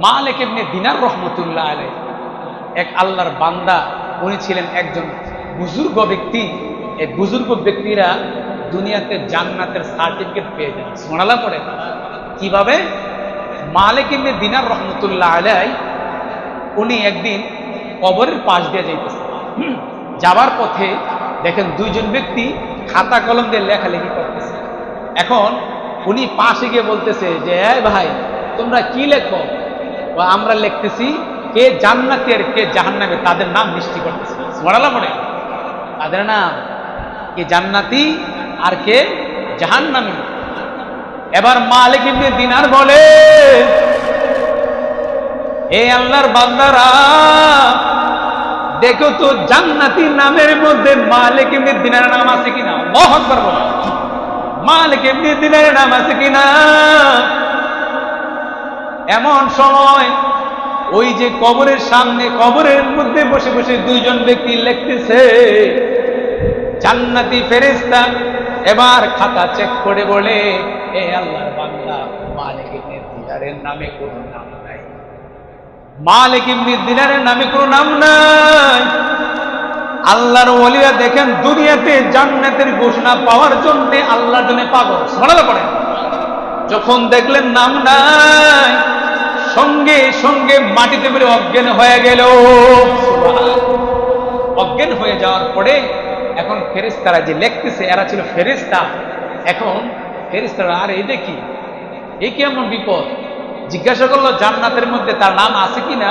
মালিক ইবনে দিনার রহমতুল্লাহ আলাই এক আল্লাহর বান্দা, উনি ছিলেন একজন বুজুর্গ ব্যক্তি। এই বুজুর্গ ব্যক্তিরা দুনিয়াতে জান্নাতের সার্টিফিকেট পেয়ে যান শোনালা পড়ে। কীভাবে? মালিক ইবনে দিনার রহমতুল্লাহ আলাই উনি একদিন কবরের পাশ দিয়ে যাইতেছে। যাবার পথে দেখেন দুইজন ব্যক্তি খাতা কলম দিয়ে লেখালেখি করতেছে। এখন উনি পাশে গিয়ে বলতেছে যে, "এই ভাই, তোমরা কি লেখো? আমরা লিখতেছি, কে জান্নাতি আর কে জাহান্নামে, তাদের নাম মিষ্টি করতেছে। মরালা পড়ে তাদের নাম কে জান্নাতি আর কে জাহান্নামী। এবার মালিক ইবনে দিনার বলে, এ আল্লাহর বান্দারা, দেখো তো জান্নাতি নামের মধ্যে মালিক ইবনে দিনার নাম আছে কিনা? আকবার বলো। মালিক ইবনে দিনার নাম আছে কিনা? এমন সময় ওই যে কবরের সামনে, কবরের মধ্যে বসে বসে দুইজন ব্যক্তি লিখতেছে, জান্নাতি ফেরেশতা এবার খাতা চেক করে বলে, এ আল্লাহর বাংলা মালিক ইবনে দিনারের নামে কোনো নাম নাই। মালিক ইবনে দিনারের নামে কোনো নাম নাই। আল্লাহর ওলিরা দেখেন দুনিয়াতে জান্নাতের ঘোষণা পাওয়ার জন্য আল্লাহর জন্য পাগল। শোনালে পড়ে যখন দেখলেন নাম নাই সঙ্গে সঙ্গে মাটিতে মেরে অজ্ঞান হয়ে গেল। অজ্ঞান হয়ে যাওয়ার পরে এখন ফেরিস্তারা যে লিখতেছে, এরা ছিল ফেরেস্তা এখন ফেরেস্তারা আর এটা কি এ কেমন বিপদ? জিজ্ঞাসা করল, জান্নাতের মধ্যে তার নাম আছে কিনা?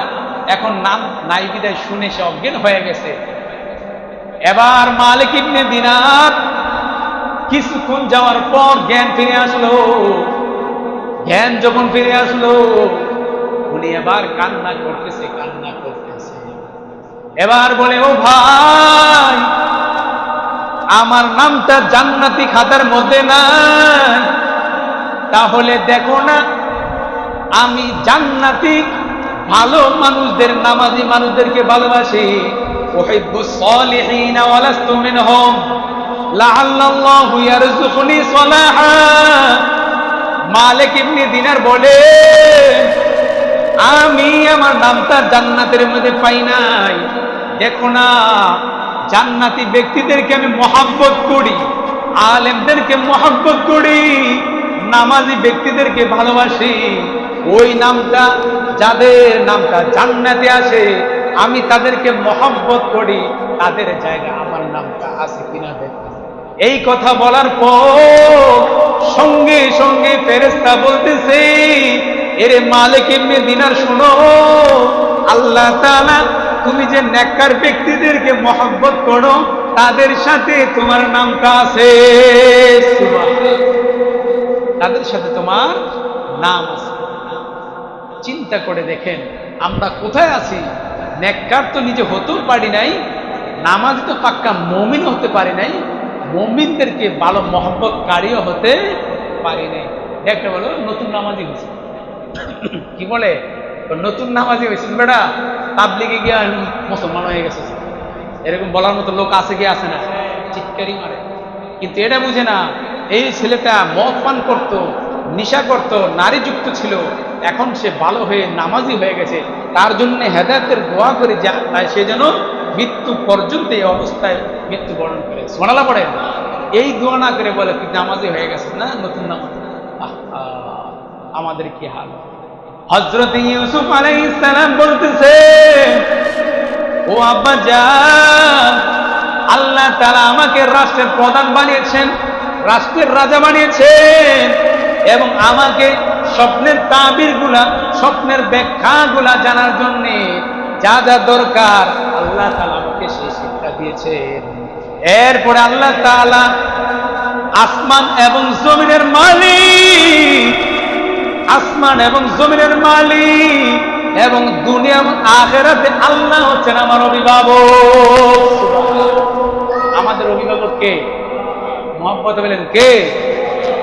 এখন নাম নাই বিদায় শুনে সে অজ্ঞান হয়ে গেছে। এবার মালিক ইবনে দিনার কিছুক্ষণ যাওয়ার পর জ্ঞান ফিরে আসলো। জ্ঞান যখন ফিরে আসলো উনি এবার কান্না করতেছে কান্না করতেছে। এবার বলে, ও ভাই, আমার নামটা জান্নাতি খাতার মধ্যে না তাহলে দেখো না, আমি জান্নাতি, ভালো মানুষদের, নামাজি মানুষদেরকে ভালোবাসি। মালিক ইবনে দিনার বলে আমি আমার নামটা জান্নাতের মধ্যে পাই নাই। দেখো না, জান্নাতি ব্যক্তিদেরকে আমি মহাব্বত করি, আলেমদেরকে মহাব্বত করি, নামাজি ব্যক্তিদেরকে ভালোবাসি। ওই নামটা, যাদের নামটা জান্নাতে আসে, আমি তাদেরকে মহব্বত করি, তাদের জায়গা আমার নামটা আছে কিনা দেখতে এই কথা বলার পর সঙ্গে সঙ্গে ফেরেস্তা বলতেছে এরে মালিক এমনি দিনার শোনো। আল্লাহ তুমি যে নেককার ব্যক্তিদেরকে মহব্বত করো, তাদের সাথে তোমার নামটা আছে। তাদের সাথে তোমার নাম আছে। চিন্তা করে দেখেন, আমরা কোথায় আছি? নেককার তো নিজে হতেও পারি নাই, নামাজ তো পাক্কা মমিন হতে পারি নাই, মমিনদেরকে ভালো মহব্বত কারিও হতে পারি নাই। একটা বলো, নতুন নামাজি হয়েছে। কি বলে? নতুন নামাজি হয়েছে বেটা। তাবলিগে গিয়ে মুসলমান হয়ে গেছে এরকম বলার মতো লোক আছে কি আছে না? চিৎকারি মারে। কিন্তু এটা বুঝে না, এই ছেলেটা মদ পান করত, নিশা করত, নারীযুক্ত ছিল। এখন সে ভালো হয়ে নামাজি হয়ে গেছে। তার জন্য হেদায়তের দোয়া করে যা, তাই সে যেন মৃত্যু পর্যন্ত এই অবস্থায় মৃত্যুবরণ করে। শোনালা পড়ে? এই দোয়া না করে বলে, তুই নামাজি হয়ে গেছে না? নতুন নামাজ। আমাদের কি হাল? হজরত ইউসুফ আলাইহিস সালাম বলতেছে, ও আব্বা যান আল্লাহ তারা আমাকে রাষ্ট্রের প্রধান বানিয়েছেন, রাষ্ট্রের রাজা বানিয়েছেন এবং আমাকে স্বপ্নের তাবিরগুলা স্বপ্নের ব্যাখ্যা গুলা জানার জন্য যা যা দরকার আল্লাহ তালা আমাকে সেই শিক্ষা দিয়েছেন। এরপরে আল্লাহ তাআলা আসমান এবং জমিনের মালিক আসমান এবং জমিনের মালিক এবং দুনিয়া এবং আখেরাতে আল্লাহ হচ্ছেন আমার অভিভাবক। আমাদের অভিভাবক কে? মোহাম্মদ বলেন কে?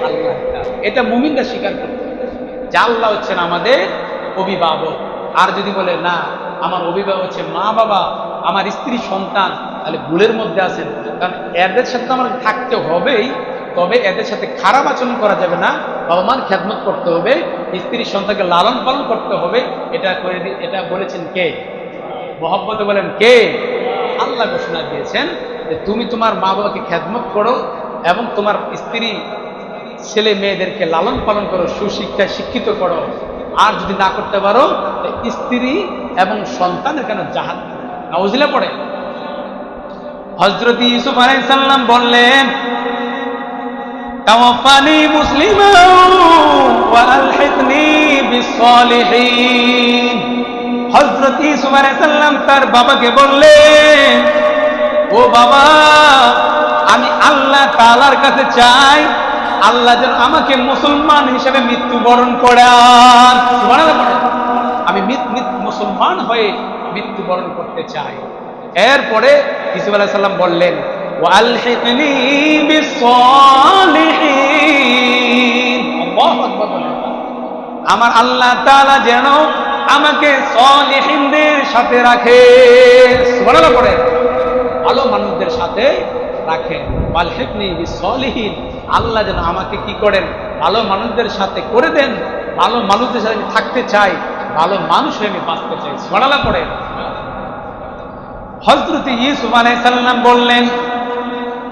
আল্লাহ এটা মুমিনরা স্বীকার করবে। যে আল্লাহ হচ্ছেন আমাদের অভিভাবক। আর যদি বলে, না, আমার অভিভাবক হচ্ছে মা বাবা, আমার স্ত্রী সন্তান, তাহলে ভুলের মধ্যে আছেন। কারণ এদের সাথে আমার থাকতে হবেই, তবে এদের সাথে খারাপ আচরণ করা যাবে না। বাবা মার খ্যাতমত করতে হবে স্ত্রীর সন্তানকে লালন পালন করতে হবে, এটা করে এটা বলেছেন কে? মোহাম্মদ বলেন কে? আল্লাহ ঘোষণা দিয়েছেন যে তুমি তোমার মা বাবাকে খ্যাতমত করো এবং তোমার স্ত্রী ছেলে মেয়েদেরকে লালন পালন করো, সুশিক্ষায় শিক্ষিত করো। আর যদি না করতে পারো স্ত্রী এবং সন্তানের কেন জাহাজ না নাউজিলা পড়ে। হজরত ইউসুফ আলাইসাল্লাম বললেন মুসলিমা ওয়া আলহিকনি বিসসালিহিন হযরত ইউসুফ আলাইহিস তার বাবাকে বললেন ও বাবা, আমি আল্লাহ তাআলার কাছে চাই, আল্লাহ যেন আমাকে মুসলমান হিসেবে মৃত্যুবরণ সুবহানাল্লাহ আমি মুসলমান হয়ে মৃত্যুবরণ করতে চাই। এরপরে ইসুফ আলাইহিস সালাম বললেন আমার আল্লাহ তাআলা যেন আমাকে সলিহিনদের সাথে রাখে। সুবহানাল্লাহ পড়ে। ভালো মানুষদের সাথে রাখেন ওয়ালহিকনি বিসসালিহিন। আল্লাহ যেন আমাকে কি করেন? ভালো মানুষদের সাথে করে দেন। ভালো মানুষদের সাথে আমি থাকতে চাই। ভালো মানুষ হয়ে আমি বাঁচতে চাই। সুবহানাল্লাহ পড়ে। হজরত ইউসুফ আলাইহিস সালাম বললেন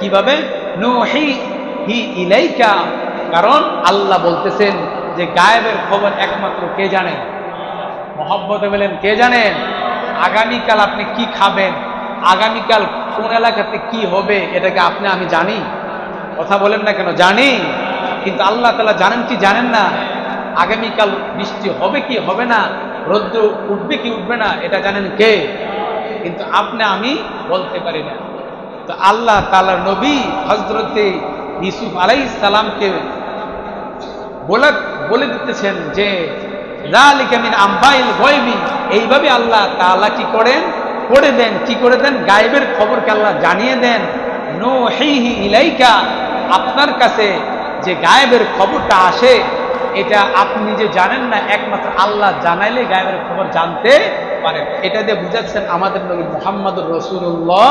কীভাবে? হি ইলাইকা। কারণ আল্লাহ বলতেছেন যে গায়েবের খবর একমাত্র কে জানেন মহব্বতে বলেন, কে জানেন আগামীকাল আপনি কি খাবেন? আগামীকাল কোন এলাকাতে কি হবে? এটাকে আপনি, আমি জানি। কথা বলেন না কেন? জানি। কিন্তু আল্লাহ তালা জানেন কি জানেন না? আগামীকাল বৃষ্টি হবে কি হবে না? রৌদ্র উঠবে কি উঠবে না? এটা জানেন কে? কিন্তু আপনি, আমি বলতে পারি না। তো আল্লাহ তালার নবী হজরতে ইসুফ আলাই সালামকে বলে দিতেছেন যে রালিকামিন আম্বাইল গয়বি। এইভাবে আল্লাহ তাআলা কি করেন? করে দেন। কি করে দেন? গায়েবের খবরকে আল্লাহ জানিয়ে দেন। নো হেইহি ইলাইকা। আপনার কাছে যে গায়েবের খবরটা আসে, এটা আপনি যে জানেন না। একমাত্র আল্লাহ জানাইলে গায়েবের খবর জানতে পারেন। এটা দিয়ে বুঝাচ্ছেন আমাদের নবী মোহাম্মদুর রসুল্লাহ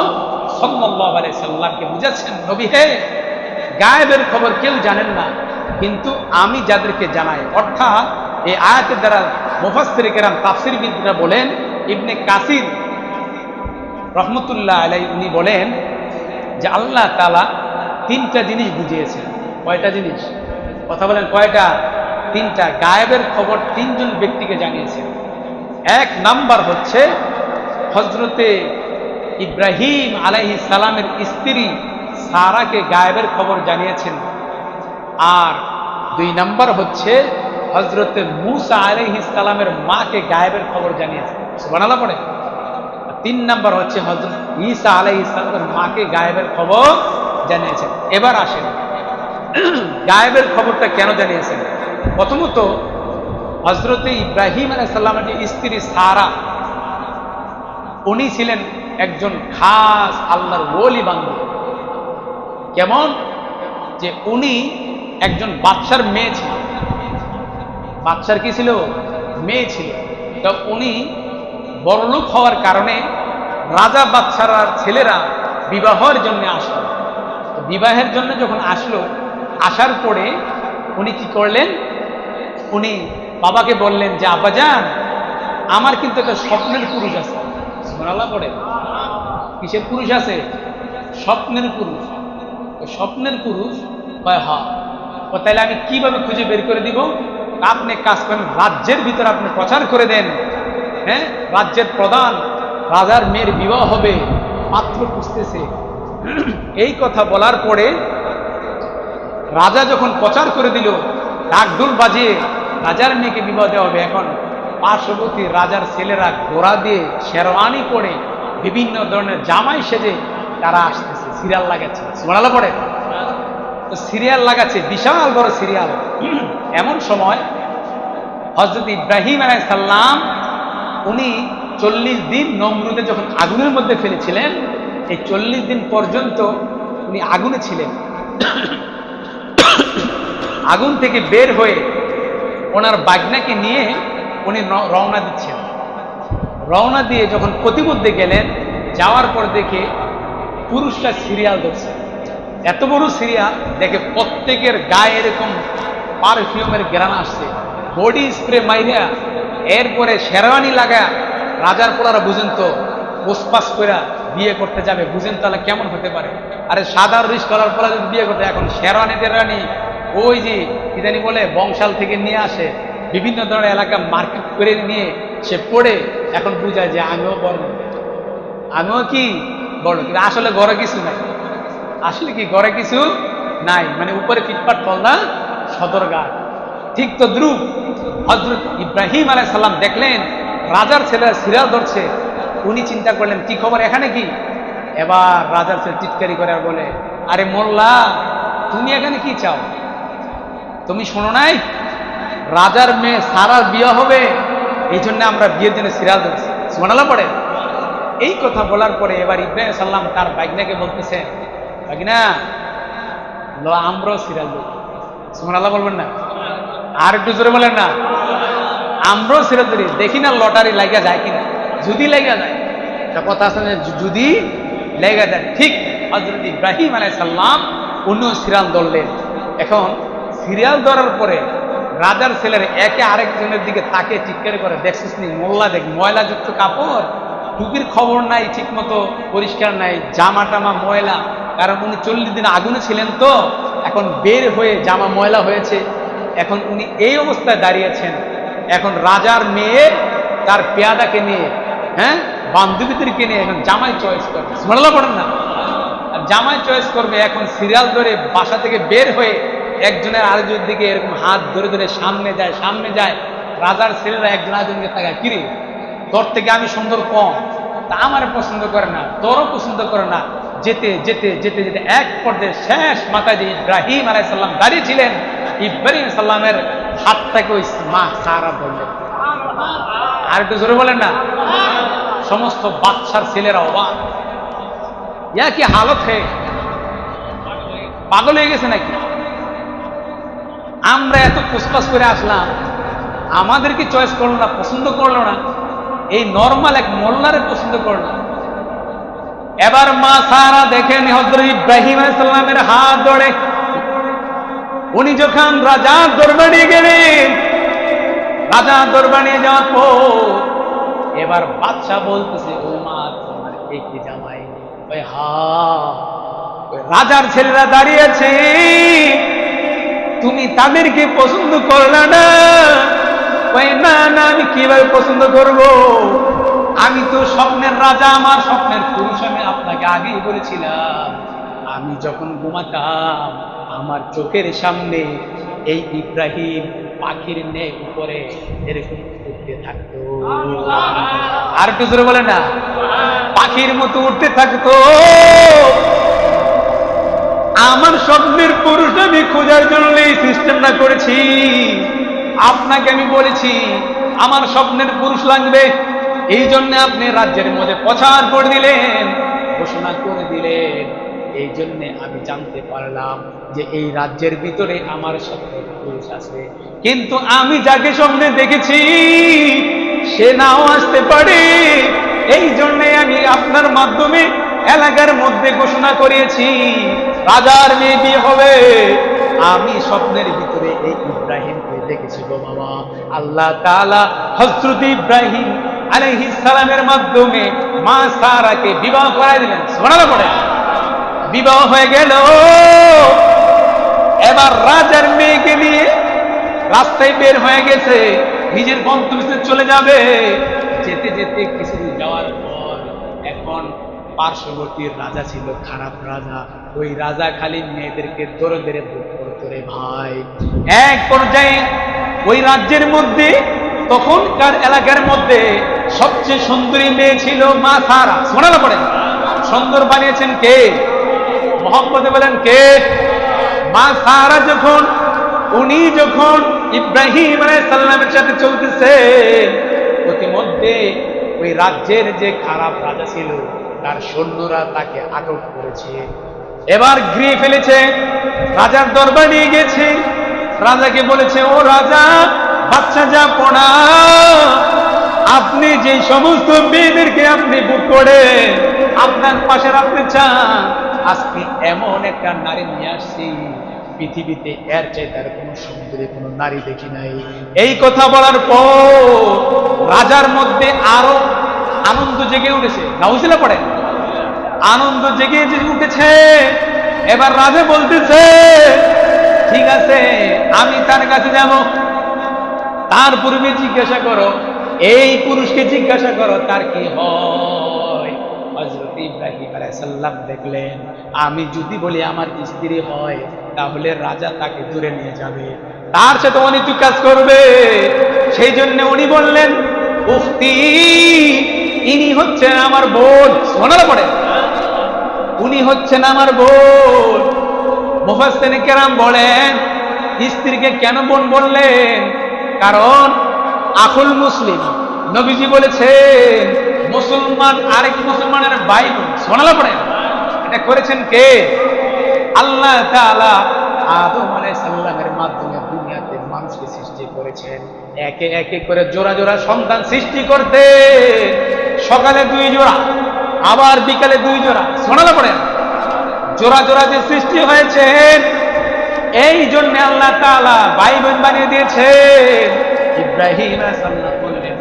সাল্লাহ আলাই সাল্লামকে বুঝাচ্ছেন, নবী হে, গায়েবের খবর কেউ জানেন না, কিন্তু আমি যাদেরকে জানাই। অর্থাৎ এই আয়াতের দ্বারা মুফাসসির কেরাম তাফসিরবিদরা বলেন, ইবনে কাসির রহমতুল্লাহ আলাই উনি বলেন যে আল্লাহ তালা তিনটা জিনিস বুঝিয়েছেন। কয়টা জিনিস? কথা বলেন কয়টা? তিনটা। গায়েবের খবর তিনজন ব্যক্তিকে জানিয়েছেন। এক নাম্বার হচ্ছে হজরতে ইব্রাহিম আলাইহিস সালামের স্ত্রী সারাকে গায়েবের খবর জানিয়েছেন। আর দুই নাম্বার হচ্ছে হজরতে মুসা আলাইহিস সালামের মাকে গায়েবের খবর জানিয়েছেন। সুবহানাল্লাহ পড়ে। তিন নাম্বার হচ্ছে হজরত ঈসা আলাইহিস সালামের মাকে গায়েবের খবর জানিয়েছেন। এবার আসেন। গায়েবের খবরটা কেন জানিয়েছেন? প্রথমত হজরতে ইব্রাহিম আলাইহিস সালামের যে স্ত্রী সারা, উনি ছিলেন একজন খাস আল্লাহর ওলি বান্ধব। কেমন? যে উনি একজন বাচ্চার মেয়ে ছিল। বাচ্চার কি ছিল? মেয়ে ছিল। তো উনি বড়লোক হওয়ার কারণে রাজা বাচ্চারা ছেলেরা বিবাহের জন্য আসলো। বিবাহের জন্য যখন আসলো, আসার পরে উনি কি করলেন? উনি বাবাকে বললেন যে, আব্বাজান, আমার কিন্তু একটা স্বপ্নের পুরুষ আছে। সুবহানাল্লাহ পড়ে কিসের পুরুষ আছে? স্বপ্নের পুরুষ। স্বপ্নের পুরুষ? হয় হা। ও তাহলে আমি কীভাবে খুঁজে বের করে দিব? আপনি কাজ করেন, রাজ্যের ভিতরে আপনি প্রচার করে দেন। হ্যাঁ? রাজ্যের প্রধান, রাজার মেয়ের বিবাহ হবে। পাত্র খুঁজতেছে। এই কথা বলার পরে রাজা যখন প্রচার করে দিল ডাকডুল বাজিয়ে রাজার মেয়েকে বিবাহ দেওয়া হবে। এখন পার্শ্ববর্তী রাজার ছেলেরা ঘোড়া দিয়ে শেরওয়ানি পরে বিভিন্ন ধরনের জামাই সেজে তারা আসতেছে, সিরিয়াল লাগাচ্ছে। সুবহানাল্লাহ পড়ে? সিরিয়াল লাগাচ্ছে, বিশাল বড় সিরিয়াল। এমন সময় হজরত ইব্রাহিম আলাইসাল্লাম উনি চল্লিশ দিন নমরুদে যখন আগুনের মধ্যে ফেলেছিলেন, এই চল্লিশ দিন পর্যন্ত উনি আগুনে ছিলেন। আগুন থেকে বের হয়ে ওনার বাগনাকে নিয়ে উনি রওনা দিচ্ছেন। রওনা দিয়ে যখন প্রতিমধ্যে গেলেন, যাওয়ার পর দেখে পুরুষটা সিরিয়াল ধরছে। এত বড় সিরিয়াল, দেখে প্রত্যেকের গায়ে এরকম পারফিউমের গ্রান আসছে। বডি স্প্রে মাইরা, এরপরে শেরওয়ানি লাগা, রাজার পোলারা বুঝেন তো পোসপাস করে বিয়ে করতে যাবে, বুঝেন তাহলে কেমন হতে পারে? আরে সাদা রিস করার পরে যদি বিয়ে করতে, এখন শেরওয়ানি টেরওয়ানি ওই যে, কি জানি বলে, বংশাল থেকে নিয়ে আসে বিভিন্ন ধরনের এলাকা মার্কেট করে নিয়ে সে পড়ে এখন বুঝায় যে আমিও বড়। আমিও কি বড়? কিন্তু আসলে ঘরে কিছু নাই। আসলে কি ঘরে কিছু নাই? মানে উপরে ফিটপাট ফল না সদরঘাট ঠিক তো দ্রুপ হজরত ইব্রাহিম আলাই সাল্লাম দেখলেন, রাজার ছেলেরা সিরিয়াল ধরছে। উনি চিন্তা করলেন, কি খবর? এখানে কি? এবার রাজার ছেলে টিটকারি করে বলে, আরে মোল্লা, তুমি এখানে কি চাও? তুমি শোনো নাই? রাজার মেয়ে সারার বিয়ে হবে, এই জন্য আমরা বিয়ের জন্য ধরছি। শোনালা পড়ে? এই কথা বলার পরে এবার ইব্রাহিম সাল্লাম তার বাগনাকে বলতেছে বাগনা লো আমরাও দেব সুমান বলবেন না? আর একটু জোরে বলেন না? আমরাও ধরি। দেখি না লটারি লাগা যায় কিনা। যদি লাগা যায়, একটা কথা আছে যদি লেগে যায়, ঠিক হজরত ইব্রাহিম আলাই সাল্লাম অন্য সিরিয়াল ধরলেন। এখন সিরিয়াল ধরার পরে রাজার ছেলের একে আরেকজনের দিকে তাকে চিৎকার করে, দেখছিস নি, মোল্লা দেখ, ময়লাযুক্ত কাপড়? টুপির খবর নাই ঠিক মতো পরিষ্কার নাই জামা টামা ময়লা। কারণ উনি চল্লিশ দিন আগুনে ছিলেন তো, এখন বের হয়ে জামা ময়লা হয়েছে। এখন উনি এই অবস্থায় দাঁড়িয়েছেন এখন রাজার মেয়ে তার পেয়াদাকে নিয়ে হ্যাঁ বান্ধবীদেরকে নিয়ে এখন জামাই চয়েস করবে। স্মরণলা পড়েন না? আর জামাই চয়েস করবে এখন সিরিয়াল ধরে বাসা থেকে বের হয়ে একজনের আরেকজনের দিকে এরকম হাত ধরে ধরে সামনে যায় সামনে যায়। রাজার ছেলেরা একজন আরেকজনকে তাকায়, কিরে, তোর থেকে আমি সুন্দর কম। তা আমার পছন্দ করে না, তোরও পছন্দ করে না। যেতে যেতে যেতে যেতে এক পর্যায়ে শেষ মাথায় যে ইব্রাহিম আলাইসাল্লাম দাঁড়িয়েছিলেন ইব্রাহিম সাল্লামের হাতটাকে ওই মা সারা ধরলেন আর একটু জোরে বলেন না। সমস্ত বাচ্চার ছেলেরা অবাক। ইয়া কি হালত হে? পাগল হয়ে গেছে নাকি? আমরা এত পুষ্পাস করে আসলাম। আমাদেরকে চয়েস করল না, পছন্দ করল না। এই নর্মাল এক মোল্লারে পছন্দ করল না। এবার মা সারা দেখেন হজরত ইব্রাহিম আলাইসাল্লামের হাত ধরে। উনি যখন রাজার দরবারে গেলেন রাজা দরবারে যাওয়ার পর এবার বাদশাহ বলতেছে, ও মা, তোমার কি জামাই? হা রাজার ছেলেরা দাঁড়িয়েছে তুমি তাদেরকে পছন্দ করলে না? না না, আমি কীভাবে পছন্দ করব? আমি তো স্বপ্নের রাজা, আমার স্বপ্নের পুরুষ, আমি আপনাকে আগেই বলেছিলাম। আমি যখন ঘুমাতাম, আমার চোখের সামনে এই ইব্রাহিম পাখির নে উপরে এরকম উঠতে থাকতো। আর একটু বলে না, পাখির মতো উঠতে থাকতো। আমার স্বপ্নের পুরুষ আমি খোঁজার জন্য এই সিস্টেমটা করেছি। আপনাকে আমি বলেছি, আমার স্বপ্নের পুরুষ লাগবে। এই জন্য আপনি রাজ্যের মধ্যে প্রচার করে দিলেন, ঘোষণা করে দিলেন। এই জন্য আমি জানতে পারলাম যে এই রাজ্যের ভিতরে আমার স্বপ্নের পুরুষ আছে। কিন্তু আমি যাকে স্বপ্নে দেখেছি, সে নাও আসতে পারে। এই জন্যে আমি আপনার মাধ্যমে এলাকার মধ্যে ঘোষণা করিয়েছি রাজার মেয়ে বিয়ে হবে। আমি স্বপ্নের ভিতরে এই ইব্রাহিমকে দেখেছি গো বাবা। আল্লাহ তাআলা হযরত ইব্রাহিম আলাইহিস সালামের মাধ্যমে মা সারাকে বিবাহ করাই দিলেন। সুবহানাল্লাহ পড়ে। বিবাহ হয়ে গেল। এবার রাজার মেয়েকে নিয়ে রাস্তায় বের হয়ে গেছে। নিজের গন্তব্যে চলে যাবে। যেতে যেতে কিছুদিন যাওয়ার পর এখন পার্শ্ববর্তী রাজা ছিল, খারাপ রাজা। ওই রাজা খালি মেয়েদেরকে ধরে ধরে রে ভাই। এক পর্যায়ে ওই রাজ্যের মধ্যে, তখনকার এলাকার মধ্যে সবচেয়ে সুন্দরী মেয়ে ছিল মা সারা। শোনালো পড়ে সুন্দর বানিয়েছেন কে? মোহাম্মদে বলেন কে? মা সারা যখন, উনি যখন ইব্রাহিম সাল্লামের সাথে চলতেছে, প্রতিমধ্যে ওই রাজ্যের যে খারাপ রাজা ছিল, তার সৈন্যরা তাকে আটক করেছে। এবার গৃহে ফেলেছে, রাজার দরবার নিয়ে গেছে রাজাকে বলেছে, ও রাজা, বাচ্চা যা পড়া, আপনি যে সমস্ত মেয়েদেরকে আপনি বুক করে আপনার পাশে রাখতে চান, আজকে এমন একটা নারী নিয়ে আসছি, পৃথিবীতে এর চাইতে আর কোনো সুন্দরী কোনো নারী দেখি নাই। এই কথা বলার পর রাজার মধ্যে আরও আনন্দ জেগে উঠেছে। নাউজিলা পড়েন। আনন্দ জেগে উঠেছে। এবার রাজা বলতেছে, ঠিক আছে, আমি তার কাছে যাব। তার পূর্বে জিজ্ঞাসা করো, এই পুরুষকে জিজ্ঞাসা করো, তার কি হয়? ইব্রাহিম আলাইসাল্লাম দেখলেন, আমি যদি বলি আমার স্ত্রী হয়, তাহলে রাজা তাকে দূরে নিয়ে যাবে। তার সাথে অনীতি কাজ করবে। সেই জন্য উনি বললেন উক্তি ইনি হচ্ছেন আমার বোন। শোনার পড়ে? উনি হচ্ছেন আমার বোন। মুফাসসিরিন কেরাম বলেন, স্ত্রীকে কেন বোন বললেন? কারণ আকুল মুসলিম, নবীজি বলেছেন, মুসলমান, আরেক মুসলমানের ভাই বোন। শোনালা পড়েন। এটা করেছেন কে? আল্লাহ তাআলা আদম আলাইহিস সালামের মাধ্যমে দুনিয়াতে মানুষকে সৃষ্টি করেছেন। একে একে করে জোড়া জোড়া সন্তান সৃষ্টি করতে। সকালে দুই জোড়া। আবার বিকালে দুই জোড়া। শোনালা পড়েন জোড়া জোড়া যে সৃষ্টি হয়েছে, এই জন্য আল্লাহ তালা ভাই বোন বানিয়ে দিয়েছেন। ইব্রাহিম বললেন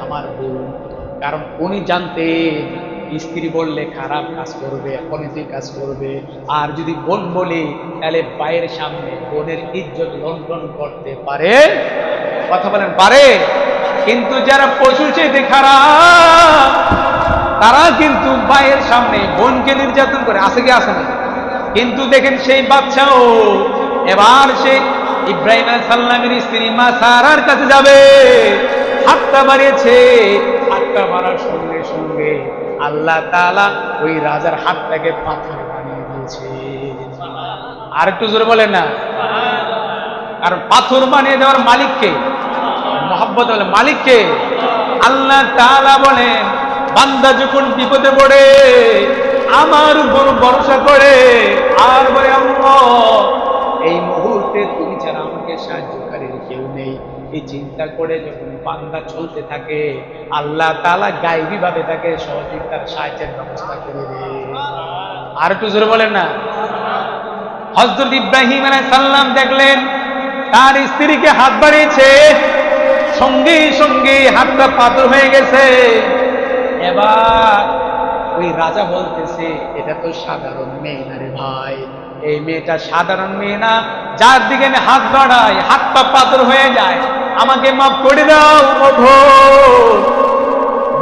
আমার বোন। কারণ উনি জানতেন, স্ত্রী বললে খারাপ কাজ করবে, অনৈতিক কাজ করবে। আর যদি বোন বলি, তাহলে বাইরের সামনে বোনের ইজ্জত লন্ডন করতে পারে। কথা বলেন, পারে। কিন্তু যারা পশু চেয়ে খারাপ তারা কিন্তু ভাইয়ের সামনে বোনকে নির্যাতন করে আসে কি আসে না? কিন্তু দেখেন সেই বাচ্চাও এবার সে ইব্রাহিম সাল্লামের স্ত্রী মা সারার কাছে যাবে। হাতটা বাড়িয়েছে, হাতটা মারার সঙ্গে সঙ্গে আল্লাহ তালা ওই রাজার হাতটাকে পাথর বানিয়ে দিয়েছে। আর একটু জোরে বলেন না। কারণ পাথর বানিয়ে দেওয়ার মালিককে মোহাম্মদ বলে মালিককে আল্লাহ তালা বলেন বান্দা যখন বিপদে পড়ে, আমার উপর ভরসা করে, আর বলে এই মুহূর্তে তুমি ছাড়া আমাকে সাহায্যকারীর কেউ নেই। এই চিন্তা করে যখন বান্দা চলতে থাকে, আল্লাহ তালা গাইবী ভাবে তাকে সহযোগিতার সাহায্যের ব্যবস্থা করে দেয়। আর একটু জোরে বলেন না। হজরত ইব্রাহিম সালাম দেখলেন, তার স্ত্রীকে হাত বাড়িয়েছে, সঙ্গে সঙ্গে হাতটা পাথর হয়ে গেছে। এবার ওই রাজা বলতেছে, এটা তো সাধারণ মেয়ে না রে ভাই। এই মেয়েটা সাধারণ মেয়ে না। যার দিকে আমি হাত বাড়াই, হাত পা পাথর হয়ে যায়, আমাকে মাফ করে দাও ও ভোর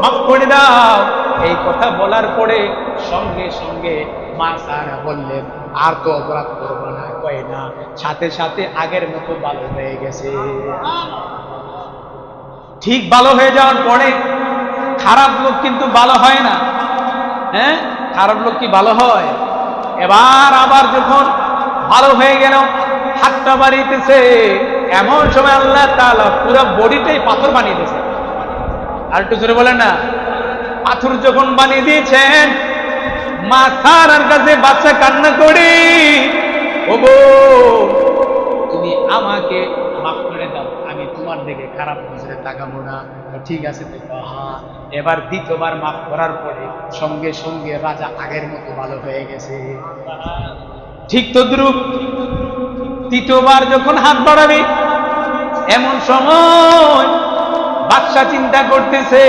মাফ করে দাও। এই কথা বলার পরে সঙ্গে সঙ্গে মা সারা বললেন, আর তো অপরাধ করব না, কয় না। সাথে সাথে আগের মতো ভালো হয়ে গেছে। ঠিক ভালো হয়ে যাওয়ার পরে খারাপ লোক কিন্তু ভালো হয় না। হ্যাঁ? খারাপ লোক কি ভালো হয়? এবার আবার যখন ভালো হয়ে গেল, হাতটা বাড়িতেছে, এমন সময় আল্লাহ তাআলা পুরো বডিটাই পাথর বানিয়ে দিয়েছে। আর একটু জোরে বলেন না। পাথর যখন বানিয়ে দিয়েছেন, মাথার সারার কাছে বাচ্চা কান্না করে ও তুমি আমাকে মাফ করে দাও, আমি তোমার দিকে খারাপ নজরে তাকাবো না। ঠিক আছে হ্যাঁ এবার দ্বিতীয়বার মাফ করার পরে সঙ্গে সঙ্গে রাজা আগের মতো ভালো হয়ে গেছে। ঠিক তো দ্রুপ তৃতীয়বার যখন হাত বাড়াবে, এমন সময় বাদশা চিন্তা করতেছে,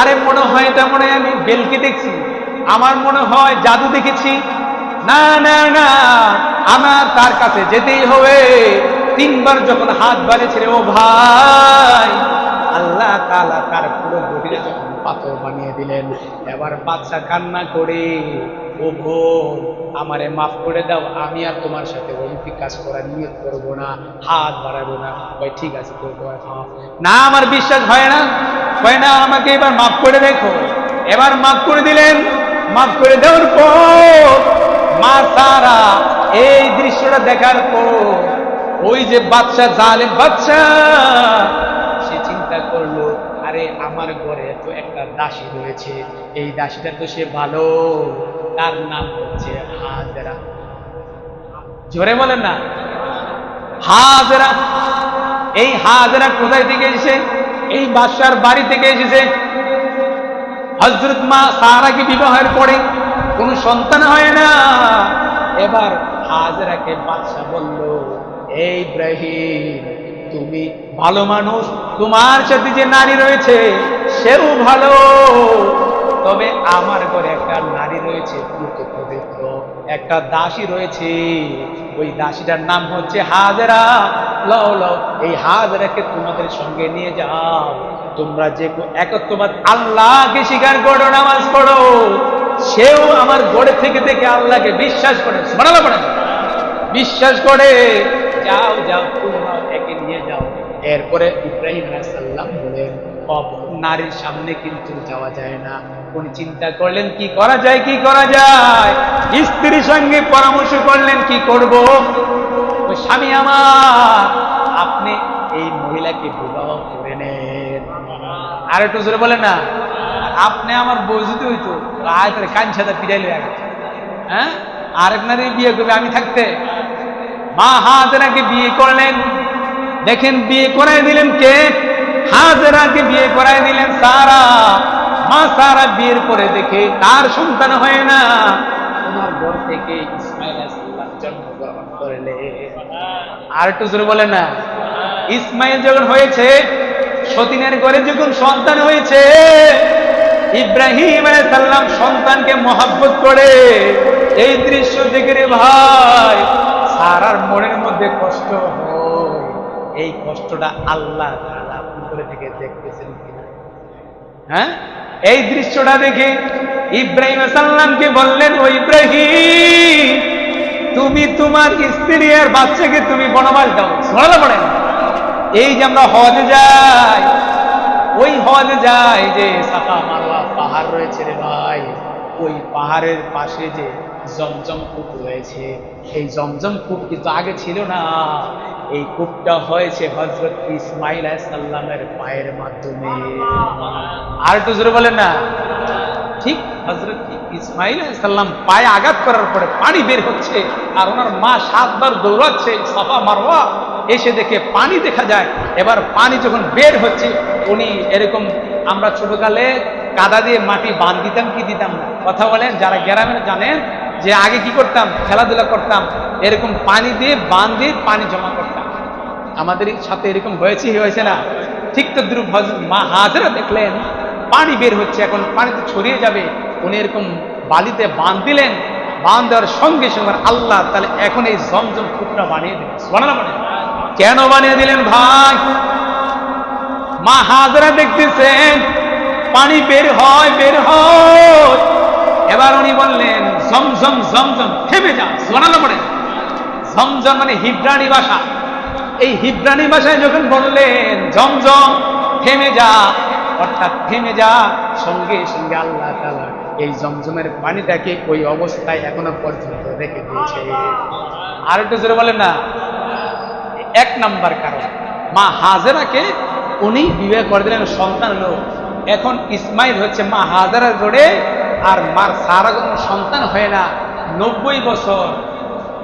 আরে মনে হয় এটা মনে আমি বেলকে দেখছি, আমার মনে হয় জাদু দেখেছি। না না না, আমার তার কাছে যেতেই হবে। তিনবার যখন হাত বাড়িয়েছিল ও ভাই আল্লাহ তালা তার পুরো বডিটা পাথর বানিয়ে দিলেন। এবার বাচ্চা কান্না করে, ও বোন, আমারে মাফ করে দাও, আমি আর তোমার সাথে অলিম্পিক কাজ করার নিয়ত করব না, হাত বাড়াবো না। ভাই, ঠিক আছে না, আমার বিশ্বাস হয় না। হয় না, আমাকে এবার মাফ করে দেখো। এবার মাফ করে দিলেন। মাফ করে দেওয়ার পর মা সারা এই দৃশ্যটা দেখার পর ওই যে বাচ্চা জালেম বাচ্চা আমার ঘরে তো একটা দাসী রয়েছে। এই দাসীটা তো সে ভালো। তার নাম হচ্ছে হাজরা। জোরে বলেন না। হাজরা। এই হাজরা কোথায় থেকে এসেছে? এই বাদশার বাড়ি থেকে এসেছে। হজরত মা সারাকে বিবাহের পরে কোনো সন্তান হয় না। এবার হাজরাকে বাদশা বলল এই ইব্রাহিম তুমি ভালো মানুষ, তোমার সাথে যে নারী রয়েছে, সেও ভালো। তবে আমার ঘরে একটা নারী রয়েছে একটা দাসী রয়েছে। ওই দাসীটার নাম হচ্ছে হাজরা। লও লও, এই হাজরাকে তোমাদের সঙ্গে নিয়ে যাও। তোমরা যে একত্রবাদ আল্লাহকে স্বীকার করো, নামাজ পড়ো। সেও আমার গড়ে থেকে থেকে আল্লাহকে বিশ্বাস করে। বিশ্বাস করে। যাও যাও একে নিয়ে যাও। এরপরে ইব্রাহিম সাল্লাম বলেন নারীর সামনে কিন্তু যাওয়া যায় না। উনি চিন্তা করলেন, কি করা যায়, কি করা যায়? স্ত্রীর সঙ্গে পরামর্শ করলেন, কি করব? স্বামী আমার, আপনি এই মহিলাকে বিবাহ করে নেন। আর একটু জোরে বলেন না আপনি আমার বউ হইতো করে কান সাদা পিড়াইলে হ্যাঁ? আরেক নারী বিয়ে করবে আমি থাকতে। মা হাজরাকে বিয়ে করলেন। দেখেন, বিয়ে করাই দিলেন কে? হাজরাকে বিয়ে করাই দিলেন সারা। মা সারা বিয়ের পরে দেখে তার সন্তান হয় না। তোমার ঘর থেকে ইসমাইল জন্মগ্রহণ করলে আর একটু জোরে বলে না। ইসমাইল যখন হয়েছে, সতীনের ঘরে যখন সন্তান হয়েছে, ইব্রাহিম সাল্লাম সন্তানকে মহাব্বত করে। এই দৃশ্য দেখে রে ভাই সারার মনের মধ্যে কষ্ট এই কষ্টটা আল্লাহ উপরে থেকে দেখতেছেন কিনা? হ্যাঁ? এই দৃশ্যটা দেখে ইব্রাহিম সাল্লামকে বললেন, ও ইব্রাহিম, তুমি তোমার স্ত্রী আর বাচ্চাকে তুমি বনবাস দাও। শোনালে পড়েন এই যে আমরা হজে যাই, ওই হজে যাই যে সাফা মারওয়া পাহাড় রয়েছে রে ভাই, ওই পাহাড়ের পাশে যে জমজম কূপ রয়েছে এই জমজম কূপ কিন্তু আগে ছিল না। এই কূপটা হয়েছে হজরত ইসমাইল সাল্লামের পায়ের মাধ্যমে। আর একটু জোরে বলেন না। ঠিক হজরত ইসমাইল সাল্লাম পায়ে আঘাত করার পরে পানি বের হচ্ছে আর ওনার মা সাতবার দৌড়াচ্ছে, সাফা মারওয়া এসে দেখে পানি দেখা যায়। এবার পানি যখন বের হচ্ছে, উনি এরকম আমরা ছোটকালে কাদা দিয়ে মাটি বান দিতাম, কি দিতাম না? কথা বলেন, যারা গ্রামের জানেন যে আগে কি করতাম? খেলাধুলা করতাম। এরকম পানি দিয়ে বান দিয়ে পানি জমা করতাম। আমাদের সাথে এরকম হয়েছে হয়েছে না? ঠিক তো দ্রুপ মা হাজরা দেখলেন, পানি বের হচ্ছে, এখন পানিতে ছড়িয়ে যাবে। উনি এরকম বালিতে বাঁধ দিলেন। বাঁধ দেওয়ার সঙ্গে সঙ্গে আল্লাহ, তাহলে এখন এই জমজম কূপটা বানিয়ে দিলেন বানানো কেন বানিয়ে দিলেন ভাই? মা হাজরা দেখতেছেন, পানি বের হয় বের হয়। এবার উনি বললেন জমজম জমজম থেমে যা বানানো পড়ে জমজম মানে হিব্রানি ভাষা। এই হিব্রানি ভাষায় যখন বললেন জমজম থেমে যা, অর্থাৎ থেমে যা, সঙ্গে সঙ্গে আল্লাহ তাআলা এই জমজমের পানিটাকে ওই অবস্থায় এখনও পর্যন্ত রেখে দিয়েছে। আর একটু জোরে বলেন না, এক নাম্বার কারণ। মা হাজেরাকে উনি বিবাহ করে দিলেন, সন্তান লোক। এখন ইসমাইল হচ্ছে মা হাজারার জোড়ে আর মার সারা সন্তান হয় না। নব্বই বছর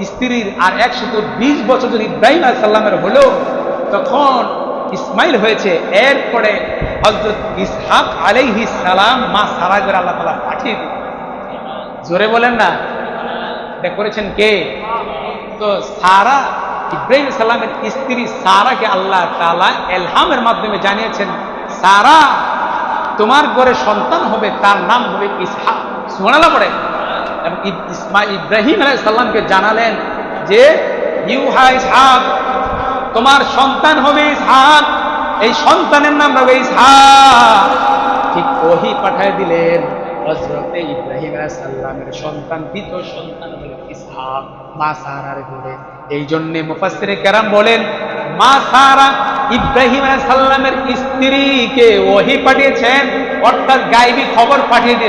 স্ত্রীর আর একশত বিশ বছর যদি ইব্রাহিম সাল্লামের হলো, তখন ইসমাইল হয়েছে। এরপরে হজরত ইসহাক আলাইহি সালাম মা সারা করে আল্লাহ তালা পাঠিয়ে দিল জোরে বলেন না। করেছেন কে? তো সারা ইব্রাহিম সাল্লামের স্ত্রী সারাকে আল্লাহ তালা এলহামের মাধ্যমে জানিয়েছেন, সারা তোমার ঘরে সন্তান হবে, তার নাম হবে ইসহাক। শোনালা পড়ে। এবং ইসমা ইব্রাহিম আলাই সাল্লামকে জানালেন যে, ইউহা ইসহাক, তোমার সন্তান হবে ইসহাক। এই সন্তানের নাম হবে ইসহাক। ঠিক ওহি পাঠায় দিলেন হজরতে ইব্রাহিম সাল্লামের সন্তান, দ্বিতীয় সন্তান হল ইসহাক। মা সারার ঘরে। এই জন্যে মুফাসসিরে কেরাম বলেন মা সারা ইব্রাহিম সাল্লামের স্ত্রীকে ওহি পাঠিয়েছেন অর্থাৎ গাইবি খবর পাঠিয়ে দিয়েছেন।